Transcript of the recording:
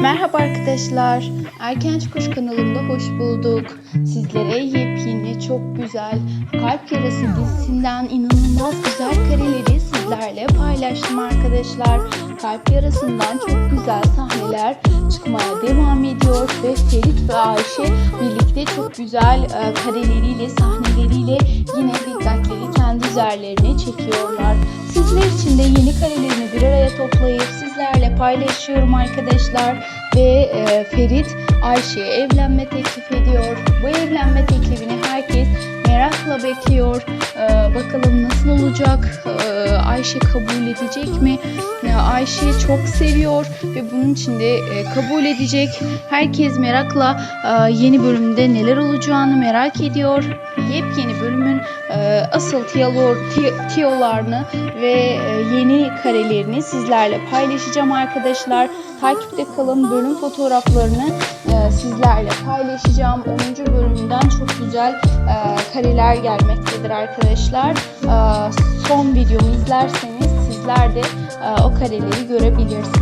Merhaba arkadaşlar. Erken Çıkış kanalımda hoş bulduk. Sizlere yepyeni, çok güzel Kalp Yarası dizisinden inanılmaz güzel kareleri sizlerle paylaştım arkadaşlar. Kalp Yarası'ndan çok güzel sahneler çıkmaya devam ediyor ve Ferit ve Ayşe birlikte çok güzel e, kareleriyle, sahneleriyle yine dikkatleri kendi üzerlerine çekiyorlar. Sizler için de yeni karelerini bir araya toplayıp sizlerle paylaşıyorum arkadaşlar. Ve e, Ferit Ayşe'ye evlenme teklif ediyor. Bu evlenme teklifini herkes merakla bekliyor. E, bakalım nasıl olacak? E, Ayşe kabul edecek mi? E, Ayşe çok seviyor ve bunun için de e, kabul edecek. Herkes merakla e, yeni bölümde neler olacağını merak ediyor. Yepyeni bölümün asıl tiyalo, ti- tiyolarını ve e, yeni karelerini sizlerle paylaşacağım arkadaşlar. Takipte kalın bölüm fotoğraflarını e, sizlerle paylaşacağım. 10. bölümünden çok güzel e, kareler gelmektedir arkadaşlar. Son videomu izlerseniz sizler de o kareleri görebilirsiniz.